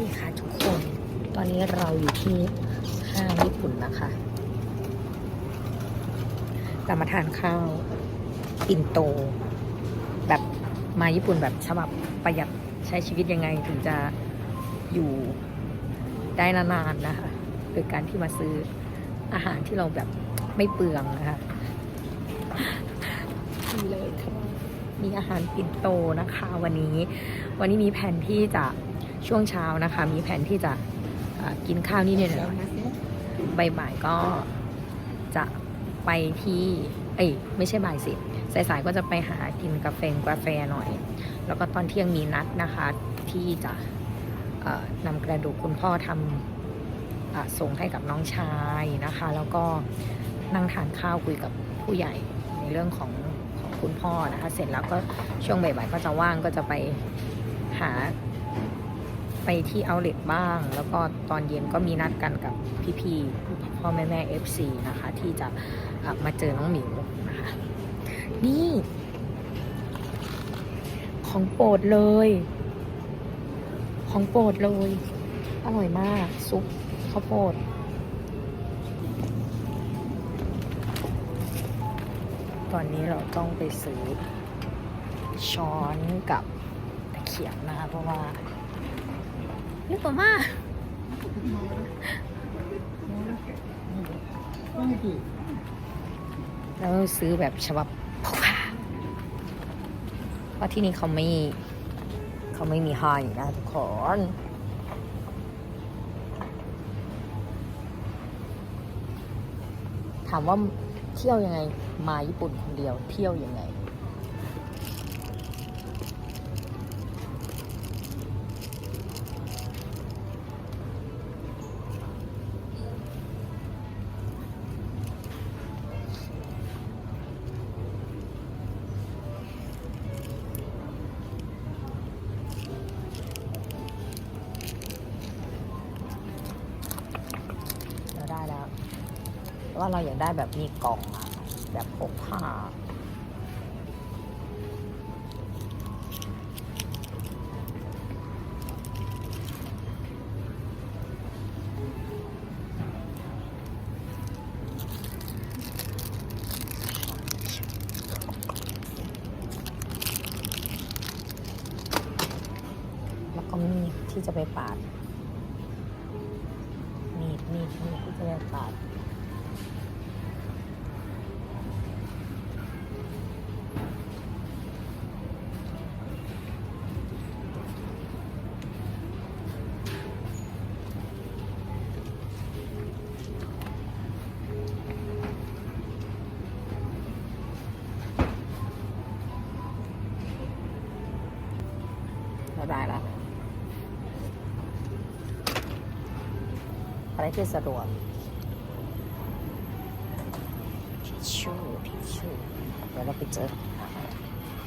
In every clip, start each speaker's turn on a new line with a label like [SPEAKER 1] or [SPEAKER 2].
[SPEAKER 1] ดีค่ะทุกคน ตอนนี้เราอยู่ที่ห้างญี่ปุ่นนะคะ เรามาทานข้าวปินโต แบบมาญี่ปุ่นแบบฉบับประหยัดใช้ชีวิตยังไงถึงจะอยู่ได้นานๆนะคะโดยการที่มาซื้ออาหารที่เราแบบไม่เปลืองนะคะนี่เลยค่ะมีอาหารปิ่นโตนะคะ วันนี้ วันนี้มีแผนที่จะ ช่วงเช้านะคะ มีแผนที่จะกินข้าวนี่เนี่ยบ่ายๆก็จะไปที่ เอ้ยไม่ใช่บ่ายสิสายๆก็จะไปหากินกาแฟกาแฟหน่อย แล้วก็ตอนเที่ยงมีนัดนะคะ ที่จะนำกระดูกคุณพ่อทำอส่งให้กับน้องชายนะคะ แล้วก็นั่งทานข้าวคุยกับผู้ใหญ่ในเรื่องของของคุณพ่อนะคะ เสร็จแล้วก็ช่วงบ่ายๆก็จะว่างก็จะไปหา ไปที่เอาเล t บ้าง แล้วก็ตอนเย็นก็มีนัดกันกับพี่ๆพ่อแม่แม่ FC นะคะ ที่จะมาเจอน้องหมิวนะคะนี่ ของโปรดเลย ของโปรดเลย อร่อยมาก ซุปข้าวโพดตอนนี้เราต้องไปซื้อช้อนกับตะเขียงนะคะเพราะว่า เรียกว่ามาแล้วซื้อแบบฉบับพกพาเพราะที่นี่เขาไม่เขาไม่มีให้นะทุกคนถามว่าเที่ยวยังไง มาญี่ปุ่นคนเดียวเที่ยวยังไง แล้วแต่ว่าเราอยากได้แบบมีกล่องอะแบบพกพาแล้วก็มีดที่จะไปปาด มีดมี อะไรที่สะดวกทิชชู่ทิชชู่เดี๋ยวเราไปเจอ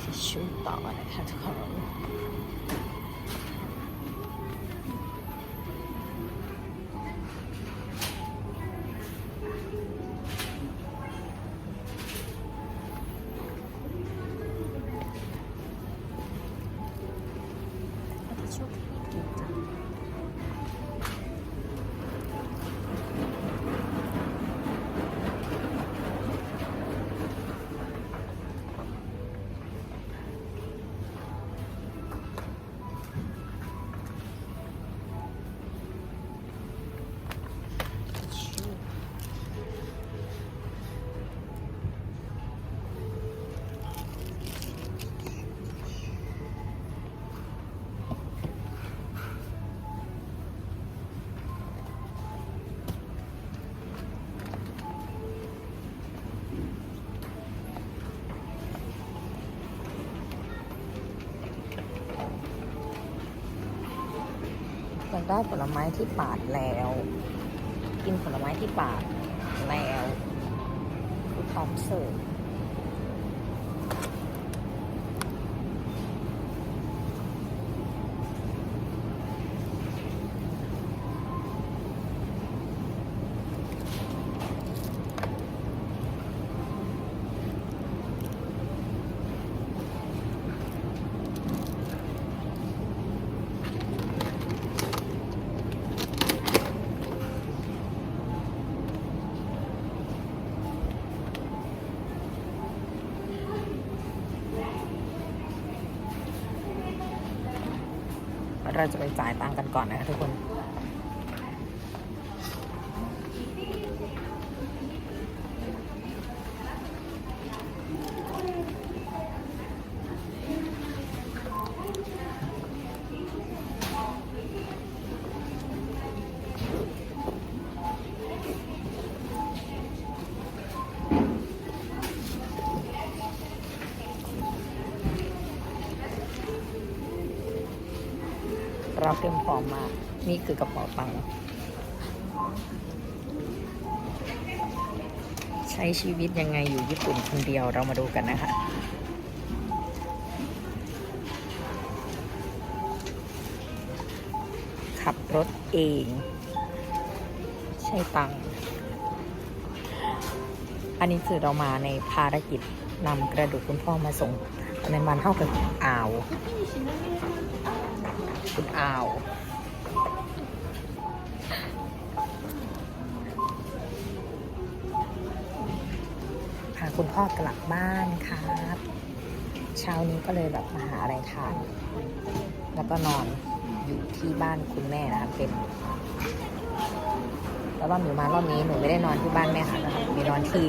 [SPEAKER 1] ทิชชู่ต่อนะคะทุกคนากได้ผลไม้ที่ปาดแล้ว กินผลไม้ที่ปาดแล้วคือพร้อมเสิร์ฟ เราจะไปจ่ายตังค์กันก่อนนะคะทุกคน เราเตรียมพร้อมมา นี่คือกระเป๋าตังค์ใช้ชีวิตยังไงอยู่ญี่ปุ่นคนเดียวเรามาดูกันนะคะขับรถเอง ใช้ตังค์อันนี้คือเรามาในภารกิจนำกระดูกคุณพ่อมาส่งในมันเท่ากับอ่าว คุณอาว พาคุณพ่อกลับบ้านครับเช้านี้ก็เลยแบบมาหาอะไรทาน แล้วก็นอนอยู่ที่บ้านคุณแม่นะครับเป็นแล้วรอบหนูมารอบนี้หนูไม่ได้นอนที่บ้านแม่ค่ะนะครับมีนอนที่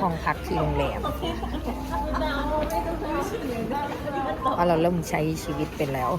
[SPEAKER 1] ห้องพักที่โรงแรมเพราะเราเริ่มใช้ชีวิตเป็นแล้ว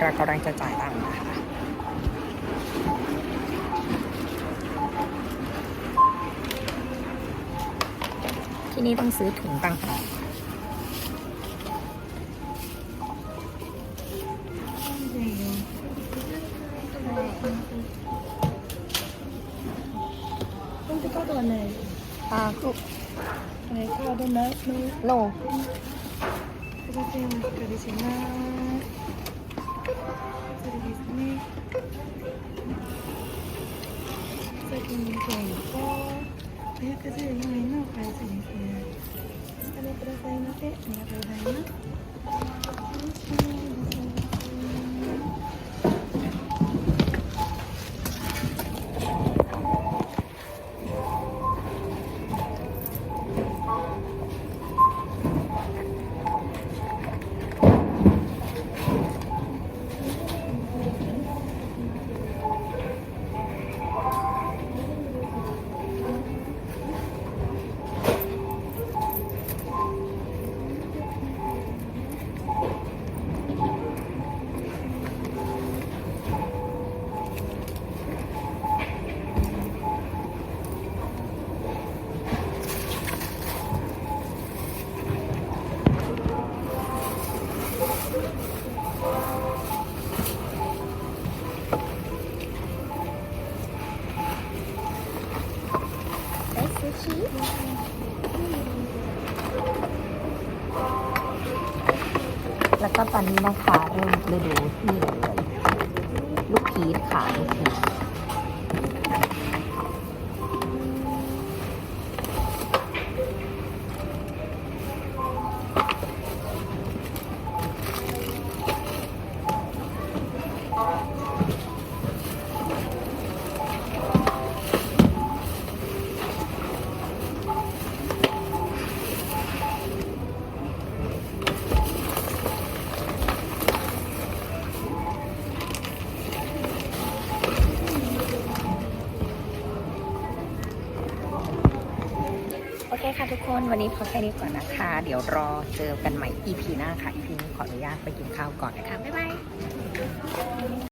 [SPEAKER 1] เรากำลังจะจ่ายตังค์นะคะที่นี่ต้องซื้อถุงต่างหาก
[SPEAKER 2] ป
[SPEAKER 1] ลาคุ
[SPEAKER 2] ก
[SPEAKER 1] ใน
[SPEAKER 2] ข้าวด้วยนะโล Gracias. それですね。先に1000円と514円のお返しです。お金くださいませ。ありがとうございます。
[SPEAKER 1] ก็ตอนนี้นะคะเริ่มฤดูที่เลยลูกพีชค่ะลูกพีช ทุกคนวันนี้พอแค่นี้ก่อนนะคะ เดี๋ยวรอเจอกันใหม่ EP หน้าค่ะ EP นี้ขออนุญาตไปกินข้าวก่อนนะคะ บ๊ายบาย